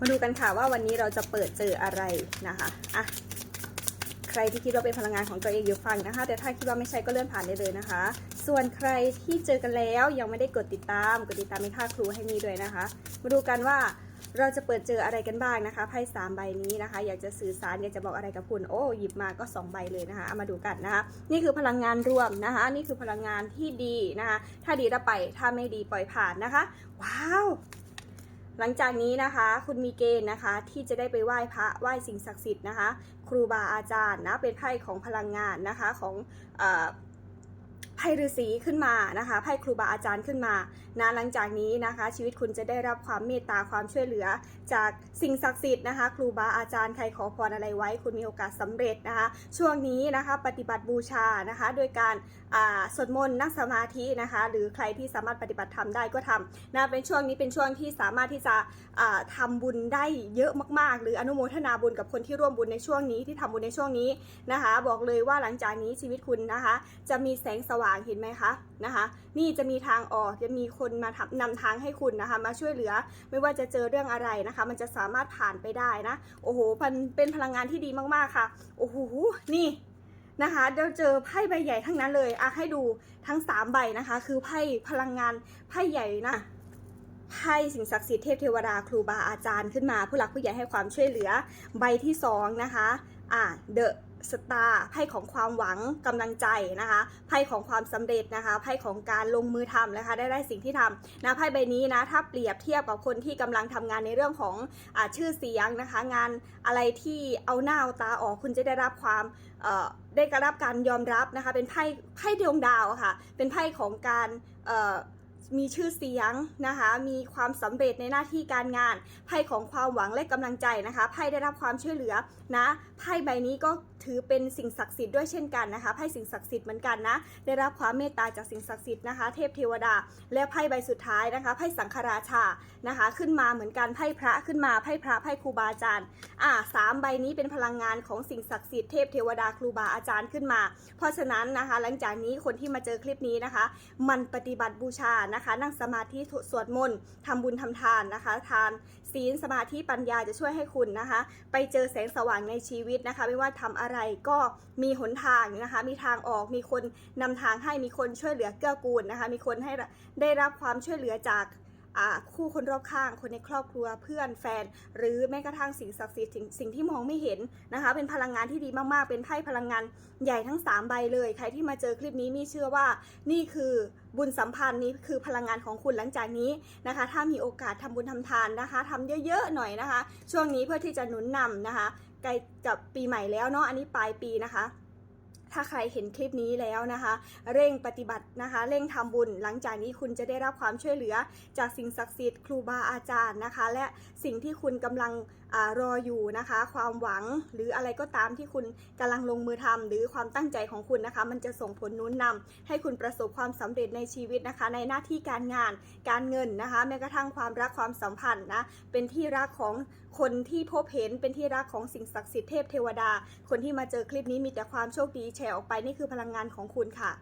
มาดูกันค่ะว่าวันนี้เราจะเปิดเจออะไรนะคะอะใครที่คิดว่าเป็นพลังงานของตัวเองอยู่ฟังนะคะ แต่ถ้าคิดว่าไม่ใช่ก็เลื่อนผ่านได้เลยนะคะ ส่วนใครที่เจอกันแล้วยังไม่ได้กดติดตามกดติดตามเป็นค่าครูให้มีด้วยนะคะ มาดูกันว่าเราจะเปิดเจออะไรกันบ้างนะคะไพ่สามใบนี้นะคะ อยากจะสื่อสารอยากจะบอกอะไรกับคุณโอ้หยิบมาก็สองใบเลยนะคะเอามาดูกันนะคะ นี่คือพลังงานรวมนะคะ นี่คือพลังงานที่ดีนะคะ ถ้าดีรับไปถ้าไม่ดีปล่อยผ่านนะคะ ว้าว หลังจากนี้นะคะ คุณมีเกณฑ์นะคะที่จะได้ไปไหว้พระไหว้สิ่งศักดิ์สิทธิ์นะคะ ครูบาอาจารย์นะเป็นไพ่ของพลังงานนะคะของอ พ่ฤาษีขึ้นมานะคะไพ่ครูบาอาจารย์ขึ้นมานะหลังจากนี้นะคะ ชีวิตคุณจะได้รับความเมตตาความช่วยเหลือ จากสิ่งศักดิ์สิทธิ์นะคะ ครูบาอาจารย์ใครขอพรอะไรไว้ คุณมีโอกาสสำเร็จนะคะ ช่วงนี้นะคะปฏิบัติบูชานะคะ โดยการสวดมนต์นั่งสมาธินะคะ หรือใครที่สามารถปฏิบัติธรรมได้ก็ทำนะเป็นช่วงนี้เป็นช่วงที่สามารถที่จะอ่าทำบุญได้เยอะมากๆ หรืออนุโมทนาบุญกับคนที่ร่วมบุญในช่วงนี้ที่ทำบุญในช่วงนี้นะคะ บอกเลยว่าหลังจากนี้ชีวิตคุณนะคะ จะมีแสงสว่างเห็นไหมคะนะคะ นี่จะมีทางออกจะมีคนมาทำนำทางให้คุณนะคะ มาช่วยเหลือไม่ว่าจะเจอเรื่องอะไรนะคะ มันจะสามารถผ่านไปได้นะ โอ้โหมันเป็นพลังงานที่ดีมากๆค่ะ โอ้โหนี่นะคะเราเจอไพ่ใบใหญ่ทั้งนั้นเลยอะให้ดูทั้ง3ใบนะคะ คือไพ่พลังงานไพ่ใหญ่นะไพ่สิ่งศักดิ์สิทธิ์เทพเทวดาครูบาอาจารย์ขึ้นมา ผู้หลักผู้ใหญ่ให้ความช่วยเหลือใบที่2นะคะอะเดอะ สตาร์ไพ่ของความหวังกำลังใจนะคะไพ่ของความสำเร็จนะคะไพ่ของการลงมือทำนะคะได้ได้สิ่งที่ทำนะไพ่ใบนี้นะถ้าเปรียบเทียบกับคนที่กำลังทำงานในเรื่องของอชื่อเสียงนะคะงานอะไรที่เอาหน้าเอาตาออกคุณจะได้รับความได้รับการยอมรับนะคะเป็นไพ่ไพ่ดวงดาวค่ะเป็นไพ่ของการ มีชื่อเสียงนะคะ มีความสำเร็จในหน้าที่การงาน ไพ่ของความหวังและกำลังใจนะคะ ไพ่ได้รับความช่วยเหลือนะ ไพ่ใบนี้ก็ถือเป็นสิ่งศักดิ์สิทธิ์ด้วยเช่นกันนะคะ ไพ่สิ่งศักดิ์สิทธิ์เหมือนกันนะ ได้รับความเมตตาจากสิ่งศักดิ์สิทธิ์นะคะ เทพเทวดา และไพ่ใบสุดท้ายนะคะ ไพ่สังฆราชา นะคะ ขึ้นมาเหมือนกัน ไพ่พระขึ้นมา ไพ่พระ ไพ่ครูบาอาจารย์ อ่าสามใบนี้เป็นพลังงานของสิ่งศักดิ์สิทธิ์ เทพเทวดาครูบาอาจารย์ขึ้นมา เพราะฉะนั้นนะคะ หลังจากนี้คนที่มาเจอคลิปนี้นะคะ มันปฏิบัติบูชานะคะนั่งสมาธิสวดมนต์ทำบุญทำทานนะคะ ทานศีลสมาธิปัญญาจะช่วยให้คุณนะคะ ไปเจอแสงสว่างในชีวิตนะคะ ไม่ว่าทำอะไรก็มีหนทางนะคะ มีทางออกมีคนนำทางให้มีคนช่วยเหลือเกื้อกูลนะคะ มีคนให้ได้รับความช่วยเหลือจาก คู่คนรอบข้าง คนในครอบครัวเพื่อนแฟน หรือแม้กระทั่งสิ่งศักดิ์สิทธิ์สิ่งที่มองไม่เห็นนะคะ เป็นพลังงานที่ดีมากๆ เป็นไพ่พลังงานใหญ่ทั้ง 3 ใบเลย ใครที่มาเจอคลิปนี้มีเชื่อว่านี่คือบุญสัมพันธ์นี้คือพลังงานของคุณหลังจากนี้นะคะ ถ้ามีโอกาสทำบุญทำทานนะคะทำเยอะๆหน่อยนะคะ ช่วงนี้เพื่อที่จะหนุนนำนะคะใกล้กับปีใหม่แล้วเนาะอันนี้ปลายปีนะคะ ถ้าใครเห็นคลิปนี้แล้วนะคะ เร่งปฏิบัตินะคะ เร่งทำบุญ หลังจากนี้คุณจะได้รับความช่วยเหลือจากสิ่งศักดิ์สิทธิ์ครูบาอาจารย์นะคะ และสิ่งที่คุณกำลังอรออยู่นะคะ ความหวังหรืออะไรก็ตามที่คุณกำลังลงมือทำหรือความตั้งใจของคุณนะคะ มันจะส่งผลนุนนำให้คุณประสบความสำเร็จในชีวิตนะคะ ในหน้าที่การงานการเงินนะคะ แม้กระทั่งความรักความสัมพันธ์นะเป็นที่รักของคนที่พบเห็นเป็นที่รักของสิ่งศักดิ์สิทธิ์เทพเทวดา คนที่มาเจอคลิปนี้มีแต่ความโชคดีแชร์ออกไปนี่คือพลังงานของคุณค่ะ